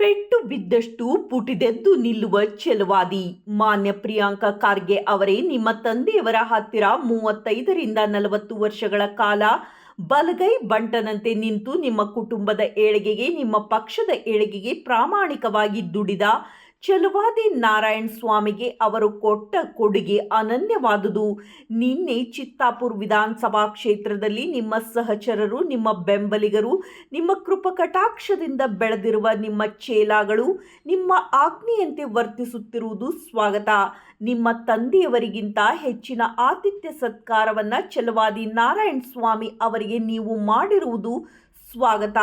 ಪೆಟ್ಟು ಬಿದ್ದಷ್ಟು ಪುಟಿದೆದ್ದು ನಿಲ್ಲುವ ಛಲವಾದಿ. ಮಾನ್ಯ ಪ್ರಿಯಾಂಕ ಖಾರ್ಗೆ ಅವರೇ ನಿಮ್ಮ ತಂದೆಯವರ ಹತ್ತಿರ ಮೂವತ್ತೈದರಿಂದ ನಲವತ್ತು ವರ್ಷಗಳ ಕಾಲ ಬಲಗೈ ಬಂಟನಂತೆ ನಿಂತು ನಿಮ್ಮ ಕುಟುಂಬದ ಏಳಿಗೆಗೆ, ನಿಮ್ಮ ಪಕ್ಷದ ಏಳಿಗೆಗೆ ಪ್ರಾಮಾಣಿಕವಾಗಿ ದುಡಿದ ಛಲವಾದಿ ನಾರಾಯಣ ಸ್ವಾಮಿಗೆ ಅವರು ಕೊಟ್ಟ ಕೊಡುಗೆ ಅನನ್ಯವಾದುದು. ನಿನ್ನೆ ಚಿತ್ತಾಪುರ್ ವಿಧಾನಸಭಾ ಕ್ಷೇತ್ರದಲ್ಲಿ ನಿಮ್ಮ ಸಹಚರರು, ನಿಮ್ಮ ಬೆಂಬಲಿಗರು, ನಿಮ್ಮ ಕೃಪಕಟಾಕ್ಷದಿಂದ ಬೆಳೆದಿರುವ ನಿಮ್ಮ ಚೇಲಾಗಳು ನಿಮ್ಮ ಆಜ್ಞೆಯಂತೆ ವರ್ತಿಸುತ್ತಿರುವುದು ಸ್ವಾಗತ. ನಿಮ್ಮ ತಂದೆಯವರಿಗಿಂತ ಹೆಚ್ಚಿನ ಆತಿಥ್ಯ ಸತ್ಕಾರವನ್ನು ಚಲುವಾದಿ ನಾರಾಯಣ ಸ್ವಾಮಿ ಅವರಿಗೆ ನೀವು ಮಾಡಿರುವುದು ಸ್ವಾಗತ.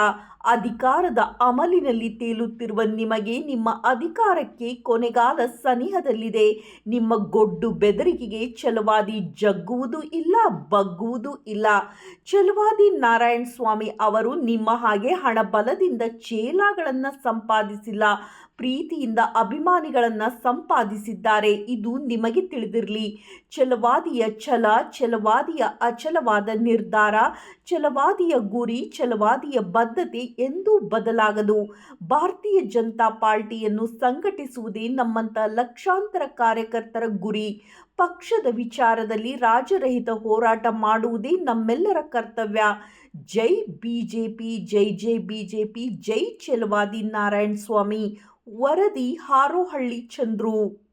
ಅಧಿಕಾರದ ಅಮಲಿನಲ್ಲಿ ತೇಲುತ್ತಿರುವ ನಿಮಗೆ ನಿಮ್ಮ ಅಧಿಕಾರಕ್ಕೆ ಕೊನೆಗಾಲ ಸನಿಹದಲ್ಲಿದೆ. ನಿಮ್ಮ ಗೊಡ್ಡು ಬೆದರಿಕೆಗೆ ಛಲವಾದಿ ಜಗ್ಗುವುದು ಇಲ್ಲ, ಬಗ್ಗುವುದು ಇಲ್ಲ. ಛಲವಾದಿ ನಾರಾಯಣ ಸ್ವಾಮಿ ಅವರು ನಿಮ್ಮ ಹಾಗೆ ಹಣ ಬಲದಿಂದ ಚೇಲಾಗಳನ್ನು ಸಂಪಾದಿಸಿಲ್ಲ, ಪ್ರೀತಿಯಿಂದ ಅಭಿಮಾನಿಗಳನ್ನು ಸಂಪಾದಿಸಿದ್ದಾರೆ. ಇದು ನಿಮಗೆ ತಿಳಿದಿರಲಿ. ಛಲವಾದಿಯ ಛಲ, ಛಲವಾದಿಯ ಅಚಲವಾದ ನಿರ್ಧಾರ, ಛಲವಾದಿಯ ಗುರಿ ಛಲವಾದಿಯ ಬದ್ಧತೆ ಎಂದೂ ಬದಲಾಗದು. ಭಾರತೀಯ ಜನತಾ ಪಾರ್ಟಿಯನ್ನು ಸಂಘಟಿಸುವುದೇ ನಮ್ಮಂಥ ಲಕ್ಷಾಂತರ ಕಾರ್ಯಕರ್ತರ ಗುರಿ. ಪಕ್ಷದ ವಿಚಾರದಲ್ಲಿ ರಾಜರಹಿತ ಹೋರಾಟ ಮಾಡುವುದೇ ನಮ್ಮೆಲ್ಲರ ಕರ್ತವ್ಯ. ಜೈ ಬಿಜೆಪಿ, ಜೈ ಜೈ ಬಿಜೆಪಿ, ಜೈ ಚೆಲುವಾದಿ ನಾರಾಯಣ ಸ್ವಾಮಿ ವರದಿ ಹಾರೋಹಳ್ಳಿ ಚಂದ್ರು.